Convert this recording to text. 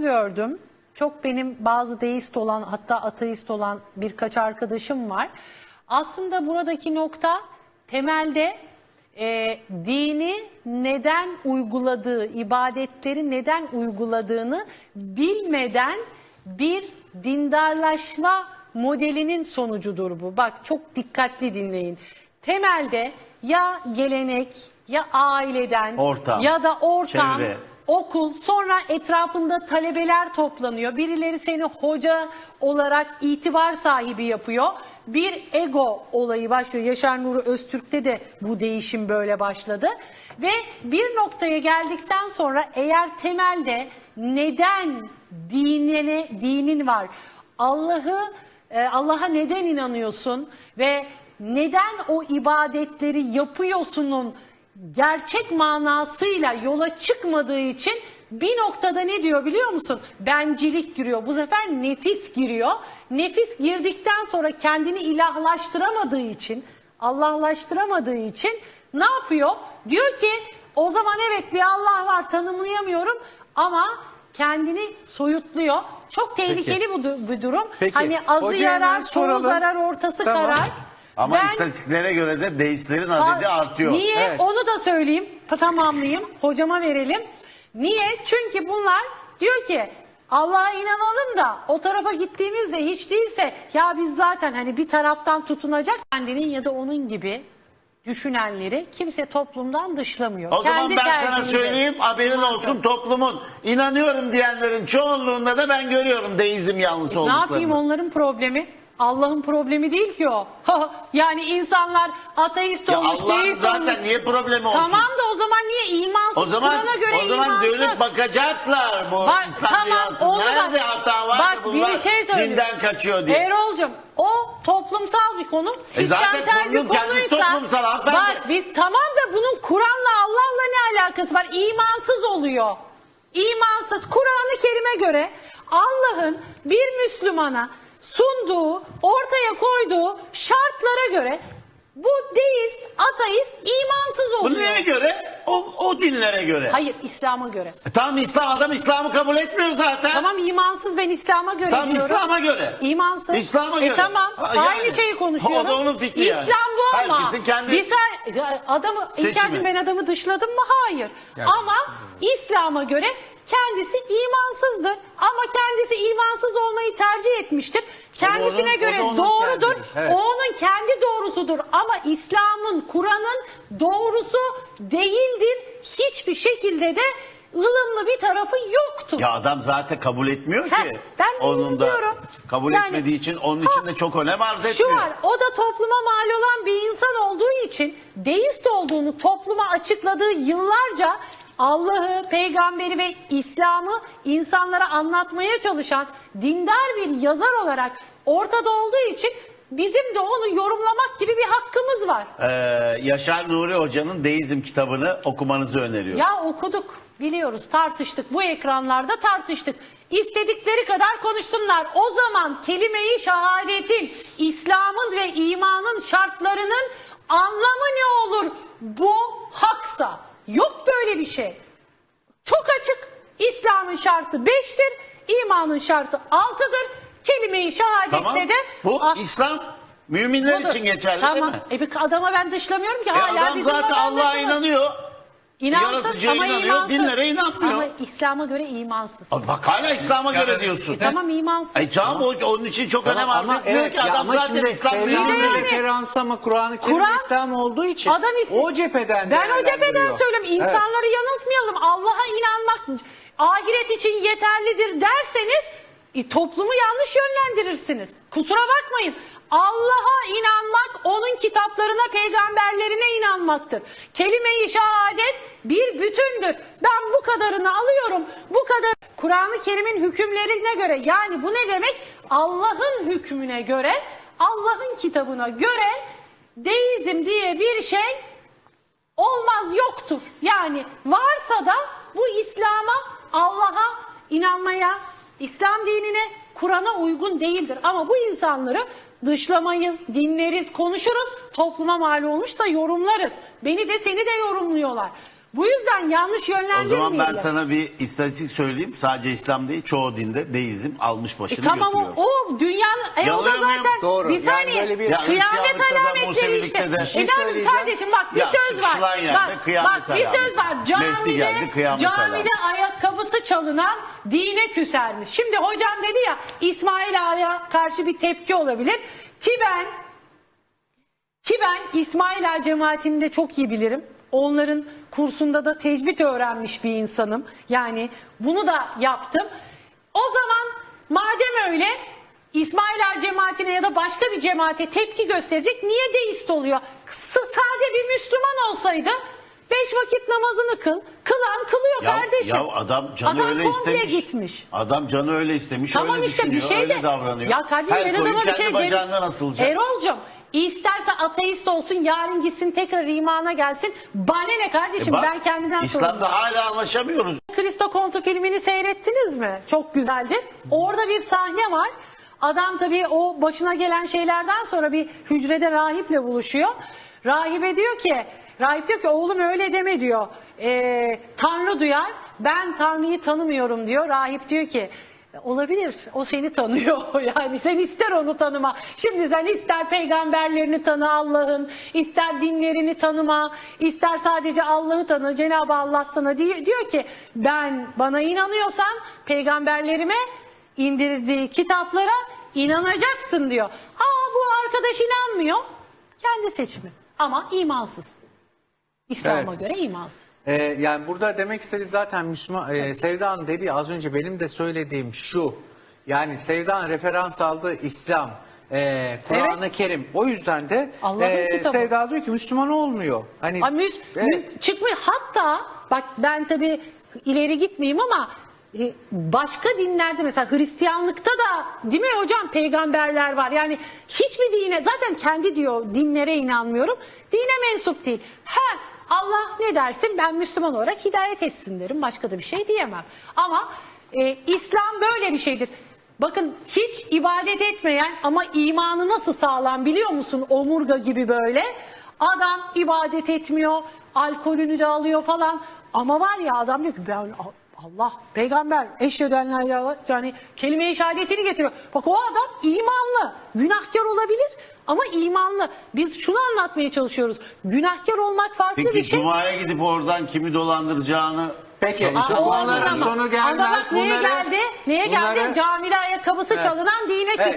gördüm. Çok benim bazı deist olan hatta ateist olan birkaç arkadaşım var. Aslında buradaki nokta temelde e, dini neden uyguladığı, ibadetleri neden uyguladığını bilmeden bir dindarlaşma modelinin sonucudur bu. Bak çok dikkatli dinleyin. Temelde ya gelenek ya aileden Ortam, ya da ortam çevre. Okul sonra etrafında talebeler toplanıyor. Birileri seni hoca olarak itibar sahibi yapıyor. Bir ego olayı başlıyor. Yaşar Nuri Öztürk'te de bu değişim böyle başladı. Ve bir noktaya geldikten sonra eğer temelde neden dinine, dinin var? Allah'ı e, Allah'a neden inanıyorsun ve neden o ibadetleri yapıyorsunun gerçek manasıyla yola çıkmadığı için bir noktada ne diyor biliyor musun? Bencilik giriyor. Bu sefer nefis giriyor. Nefis girdikten sonra kendini ilahlaştıramadığı için, Allahlaştıramadığı için ne yapıyor? Diyor ki o zaman evet bir Allah var tanımlayamıyorum ama kendini soyutluyor. Çok tehlikeli bu du- bu durum. Peki, Hani azı hocaya yarar, çoğu soralım. zarar, ortası Tamam. karar. Ama Ben- istatistiklere göre de deistlerin Ha, adedi artıyor. Niye? Evet. Onu da söyleyeyim. Tamamlayayım. Hocama verelim. Niye? Çünkü bunlar diyor ki Allah'a inanalım da o tarafa gittiğimizde hiç değilse ya biz zaten hani bir taraftan tutunacak kendinin ya da onun gibi düşünenleri kimse toplumdan dışlamıyor. O zaman Kendi ben sana söyleyeyim haberin olsun toplumun inanıyorum diyenlerin çoğunluğunda da ben görüyorum deizm yanlısı Ne olduklarını. yapayım onların problemi? Allah'ın problemi değil ki o. yani insanlar ateist Ya olmuş, Allah'ın deist zaten olmuş. niye problemi olsun? Tamam da o zaman niye imansız? O zaman Kur'an'a göre o zaman imansız. dönüp bakacaklar bu Bak, İslam tamam, dünyası. onu da- Nerede hata var Bak, da bir bunlar şey söyleyeyim. dinden kaçıyor diye. Erol'cum o toplumsal bir konu. Sistemsel E zaten bir kendisi konuysa. toplumsal hanımefendi. Bak biz tamam da bunun Kur'an'la Allah'la ne alakası var? İmansız oluyor. İmansız. Kur'an-ı Kerim'e göre Allah'ın bir Müslümana sunduğu, ortaya koyduğu şartlara göre bu deist, ateist imansız Bu oluyor. neye göre? O, o dinlere göre. Hayır İslam'a göre. E Tamam İslam adam İslam'ı kabul etmiyor zaten. Tamam imansız ben İslam'a göre Tam diyorum. İslam'a göre. İmansız. İslam'a E göre. tamam Ha, yani. aynı şeyi konuşuyorum. O da onun fikri yani. İslam bu ama. Herkesin kendi Bir adamı. İlker'cim ben adamı dışladım mı? Hayır. Ama İslam'a göre kendisi imansızdır. Ama kendisi imansız olmayı tercih etmiştir. Kendisine onun- o göre da onun doğrudur. tercihi. Evet. O onun kendi doğrusudur. Ama İslam'ın, Kur'an'ın doğrusu değildir. Hiçbir şekilde de ılımlı bir tarafı yoktur. Ya adam zaten kabul etmiyor ki. Heh, ben de onun da diyorum. kabul Yani- etmediği için onun için de çok önem arz etmiyor. Şu var o da topluma mal olan bir insan olduğu için deist olduğunu topluma açıkladığı yıllarca Allah'ı, peygamberi ve İslam'ı insanlara anlatmaya çalışan dindar bir yazar olarak ortada olduğu için bizim de onu yorumlamak gibi bir hakkımız var. Ee, Yaşar Nuri Hoca'nın Deizm kitabını okumanızı öneriyorum. Ya okuduk, biliyoruz, tartıştık. Bu ekranlarda tartıştık. İstedikleri kadar konuşsunlar. O zaman kelime-i şehadetin, İslam'ın ve imanın şartlarının anlamı ne olur? Bu haksa. Yok böyle bir şey. Çok açık. İslam'ın şartı beştir, imanın şartı altıdır. Kelime-i şehadette tamam. de... Bu Ah, İslam müminler budur. için geçerli tamam. değil mi? E bir adama ben dışlamıyorum ki. E hala adam bizim zaten Allah'a inanıyor. İnansız Yaratıcıya ama inanıyor, imansız. dinlere inanmıyor. Ama İslam'a göre imansız. Abi Bak hala İslam'a göre diyorsun. Tamam imansız. Ay tamam o- onun için çok Tamam, önem arz ama etmiyor evet, ki ya adam ama zaten şimdi İslam Sevda'nın mümin Yani- referans ama Kur'an-ı Kerim Kur'an- İslam olduğu için Adam is- o cepheden Ben o cepheden değerlendiriyor. söylüyorum. Evet. İnsanları yanıltmayalım. Allah'a inanmak ahiret için yeterlidir derseniz e, toplumu yanlış yönlendirirsiniz. Kusura bakmayın. Allah'a inanmak onun kitaplarına, peygamberlerine inanmaktır. Kelime-i şehadet bir bütündür. Ben bu kadarını alıyorum. Bu kadar Kur'an-ı Kerim'in hükümlerine göre yani bu ne demek? Allah'ın hükmüne göre, Allah'ın kitabına göre deizm diye bir şey olmaz yoktur. Yani varsa da bu İslam'a, Allah'a inanmaya, İslam dinine, Kur'an'a uygun değildir. Ama bu insanları dışlamayız, dinleriz, konuşuruz. Topluma mal olmuşsa yorumlarız. Beni de seni de yorumluyorlar. Bu yüzden yanlış O yönlendirmeyelim. zaman ben sana bir istatistik söyleyeyim. Sadece İslam değil çoğu dinde deizm almış E başını tamam o, götürüyor. o dünyanın e o da zaten Doğru. bir Yani saniye böyle bir- Ya kıyamet Hristiyanlıkta da, alametleri Musevilikte işte. de. Bir şey E söyleyeceğim. kardeşim bak bir Ya söz var. sıçılan yerde Bak, kıyamet bak bir söz var. Mehdi Camide, geldi, kıyamet camide ayakkabısı çalınan dine küsermiş. Şimdi hocam dedi ya İsmail Ağa'ya karşı bir tepki olabilir. Ki ben ki ben İsmail Ağa cemaatini de çok iyi bilirim. Onların kursunda da tecvid öğrenmiş bir insanım. Yani bunu da yaptım. O zaman madem öyle İsmail Ağa cemaatine ya da başka bir cemaate tepki gösterecek niye deist oluyor? S- sade bir Müslüman olsaydı beş vakit namazını kıl. Kılan kılıyor Ya, kardeşim. ya adam canı Adam öyle istemiş. gitmiş. Adam canı öyle istemiş, Tamam öyle işte bir şey öyle de. davranıyor. Ya kardeşim Her ben koyun adama bir kendi şey bacağından asılacak. Erol'cum isterse ateist olsun yarın gitsin tekrar imana gelsin. Bana ne kardeşim E bak, ben kendimden İslam'da hala anlaşamıyoruz. Kristo Kontu filmini seyrettiniz mi? Çok güzeldi. Orada bir sahne var. Adam tabii o başına gelen şeylerden sonra bir hücrede rahiple buluşuyor. Rahibe diyor ki, rahip diyor ki oğlum öyle deme diyor. Ee, Tanrı duyar, ben Tanrı'yı tanımıyorum diyor. Rahip diyor ki olabilir o seni tanıyor yani sen ister onu tanıma. Şimdi sen ister peygamberlerini tanı Allah'ın, ister dinlerini tanıma, ister sadece Allah'ı tanı. Cenab-ı Allah sana diyor, diyor ki ben bana inanıyorsan peygamberlerime indirdiği kitaplara inanacaksın diyor. Aa bu arkadaş inanmıyor. Kendi seçimi ama imansız. İslam'a Evet. göre imansız. Ee, yani burada demek istediği zaten Müslüman e, Sevda'nın dediği az önce benim de söylediğim şu. Yani Sevda'nın referans aldığı İslam, e, Kur'an-ı Kerim. O yüzden de Allah'ın e, kitabı. Sevda diyor ki Müslüman olmuyor. Hani Ay, müs- Evet. mü- çıkmıyor. Hatta bak ben tabii ileri gitmeyeyim ama e, başka dinlerde mesela Hristiyanlıkta da değil mi hocam peygamberler var. Yani hiçbir dine zaten kendi diyor dinlere inanmıyorum. Dine mensup değil. Ha Allah ne dersin ben Müslüman olarak hidayet etsin derim. Başka da bir şey diyemem. Ama e, İslam böyle bir şeydir. Bakın hiç ibadet etmeyen ama imanı nasıl sağlam biliyor musun? Omurga gibi böyle. Adam ibadet etmiyor, alkolünü de alıyor falan. Ama var ya adam diyor ki ben Allah peygamber eşhedü en la ilahe yani kelime-i şehadetini getiriyor. Bak o adam imanlı, günahkar olabilir ama imanlı. Biz şunu anlatmaya çalışıyoruz. Günahkar olmak farklı Peki bir şey. Cuma'ya gidip oradan kimi dolandıracağını Peki, Aa, onların sonu gelmez. Ama bak neye Bunları- geldi? Neye geldi? bunları- Camide ayakkabısı Evet. çalınan dine Evet, şimdi